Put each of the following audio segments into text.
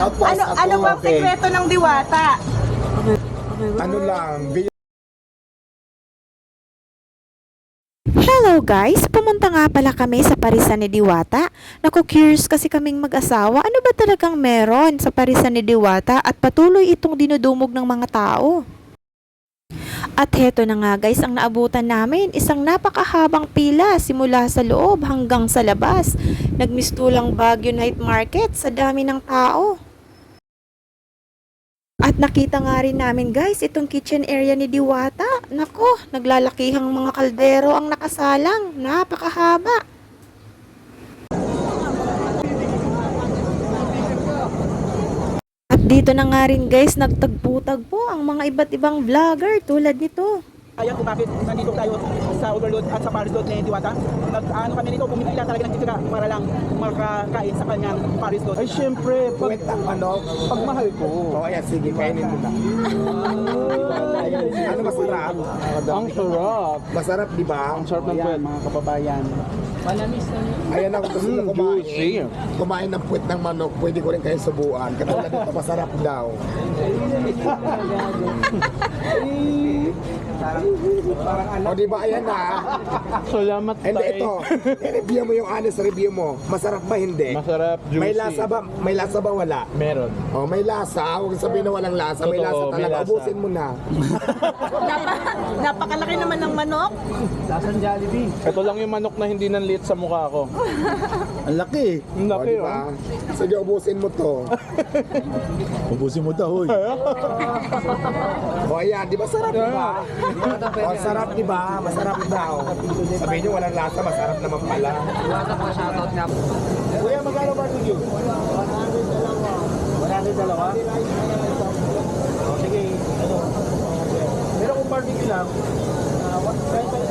Ano, ano bang Okay. sekreto ng diwata? Ano lang, Hello guys! Pumunta nga pala kami sa parisan ni Diwata. Naku, curious kasi kaming mag-asawa. Ano ba talagang meron sa parisan ni Diwata at patuloy itong dinudumog ng mga tao? At heto na nga guys, ang naabutan namin, isang napakahabang pila simula sa loob hanggang sa labas. Nagmistulang Baguio Night Market sa dami ng tao. At nakita nga rin namin guys, itong kitchen area ni Diwata. Nako, naglalakihang mga kaldero ang nakasalang. Napakahaba. At dito na nga rin guys, nagtagpo-tagpo ang mga iba't ibang vlogger tulad nito. Ayan kung bakit nandito tayo sa overload at sa Paris Load ni Diwata. Nag, ano kami nito, pumipila talaga ng titira para lang makakain sa kanyang Paris Load. Ay, syempre, pag, Wait, ano? pag mahal ko, O ayan, sige, kainin mo na. ano masarap? ang sarap. Masarap, di ba? Ang sarap ng puwet. mga kababayan. Ayan ako gusto na Mm, kumain. juicy. Kumain ng puwet ng manok, pwede ko rin kayo subuan. Katulad dito, masarap daw. O di ba, ayan na. Salamat Hindi, tayo. ito. I-review mo yung honest review mo. Masarap ba hindi? Masarap, juicy. May lasa ba? May lasa ba wala? Meron. Oh, may lasa. Huwag sabihin na walang lasa. May Totoo, lasa may talaga. lasa. Ubusin mo na. napakalaki naman ng manok. Lasang Jollibee. Ito lang yung manok na hindi nanliit sa mukha ko. Ang laki. Ang laki, oh, diba? Sige, ubusin mo to. Ubusin mo daw, hoy. o ayan, di ba sarap, di ba? O, sarap, di ba? Masarap daw. Sabihin nyo, walang lasa. Masarap naman pala. Kuya, magkano barbecue? 100 dalawa. O, sige. Ano? Pero barbecue lang, uh, what price ay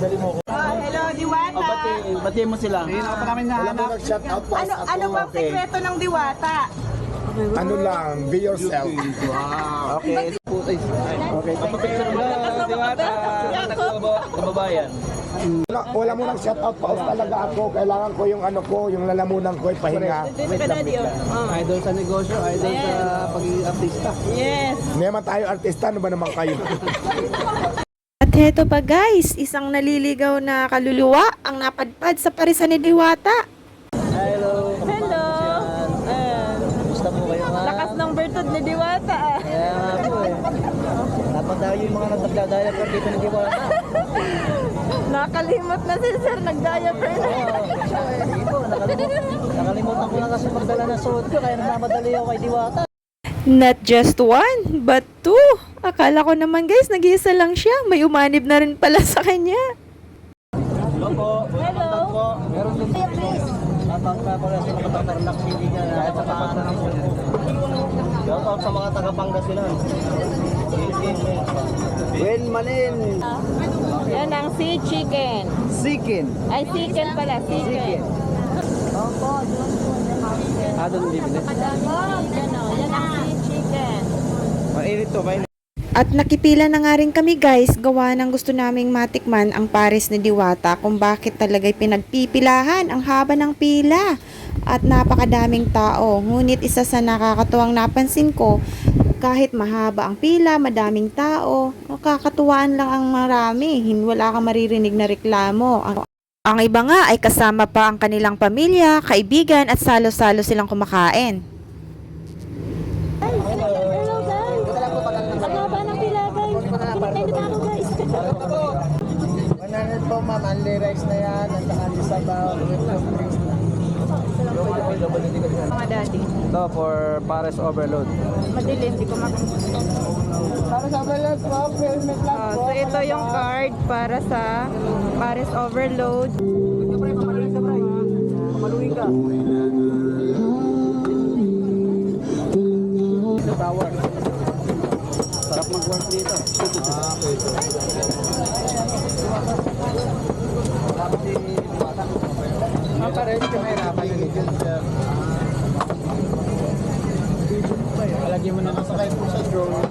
Dali mo ko. Oh, hello, diwata. Bati mo sila. Ayun ako namin Wala mo nag-shout out po. Ano, ano bang sekreto ng diwata? Ano lang, be yourself. Okay. Okay. Papapicture mo Diwata. Kababayan. Wala, wala mo nang shout out pa talaga ako. Kailangan ko yung ano ko, yung lalamunan ko ay pahinga. Dito ka na, Dio. Oh. Idol sa negosyo, idol sa pagiging artista. Yes. Hindi naman tayo artista, ano ba naman kayo? At heto pa guys, isang naliligaw na kaluluwa ang napadpad sa parisan ni Diwata. Hello. Hello. Gusto mo kayo nga? Lakas ng bertod ni diwata. ah. Kaya nga po eh. Dapat daw yung mga nagdadaya ko dito ni Diwata. Nakalimot na si sir, nag-diaper na. Po, nakalimutan, nakalimutan ko na kasi magdala ng suot ko kaya nagmamadali ako kay Diwata. Not just one, but two. Akala ko naman guys, nag-iisa lang siya. May umanib na rin pala sa kanya. Hello po. Hello. po. Meron din. Tatang na pala sa mga tatarnak hindi niya kahit sa paanan ng. Shout out sa mga taga Pangasinan. Wen Malin. Yan ang sea chicken. Sikin. Ay, chicken pala, chicken. Ah, doon bibili. Yan o, yan ang sea chicken. Mainit to, mainit. At nakipila na nga rin kami guys, gawa ng gusto naming matikman ang Paris ni Diwata kung bakit talaga'y pinagpipilahan ang haba ng pila at napakadaming tao. Ngunit isa sa nakakatuwang napansin ko, kahit mahaba ang pila, madaming tao, nakakatuwaan lang ang marami. Wala kang maririnig na reklamo. Ang, ang iba nga ay kasama pa ang kanilang pamilya, kaibigan at salo-salo silang kumakain. Hello guys. Ang haba ng pila guys. Pinakain din ako guys. 100 po ma'am, only rice na yan, at saka only sabaw, Mga daddy. Ito for Pares Overload. Madilim, di ko makita. Pares Overload po, helmet lang Ah, so ito yung card para sa Paris Overload. Pre, pamaluin ka, pre. Pamaluin ka. Pareho ka may hirapan yun eh. Palagyan mo na lang sa kayo sa drone.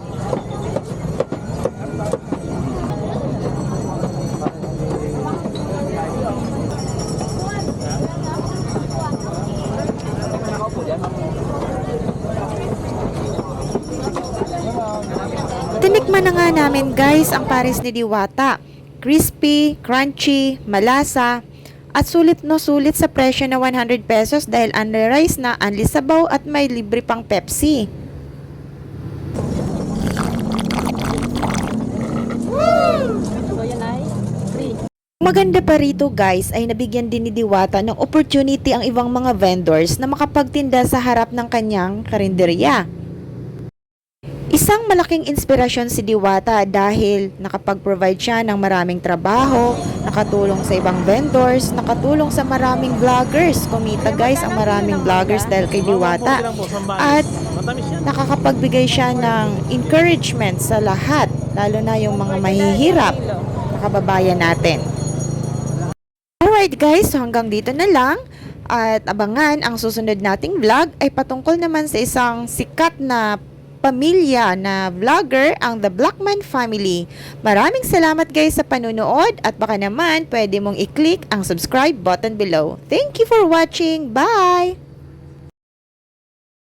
Tinikman na nga namin guys ang pares ni Diwata. Crispy, crunchy, malasa, at sulit no sulit sa presyo na 100 pesos dahil unli rice na, unli sabaw at may libre pang Pepsi. Maganda pa rito guys ay nabigyan din ni Diwata ng opportunity ang ibang mga vendors na makapagtinda sa harap ng kanyang karinderya. Isang malaking inspirasyon si Diwata dahil nakapag-provide siya ng maraming trabaho, nakatulong sa ibang vendors, nakatulong sa maraming vloggers. Kumita guys ang maraming vloggers dahil kay Diwata. At nakakapagbigay siya ng encouragement sa lahat, lalo na yung mga mahihirap na kababayan natin. Alright guys, so hanggang dito na lang. At abangan ang susunod nating vlog ay patungkol naman sa isang sikat na pamilya na vlogger, ang The Blackman Family. Maraming salamat guys sa panunood at baka naman pwede mong i-click ang subscribe button below. Thank you for watching. Bye!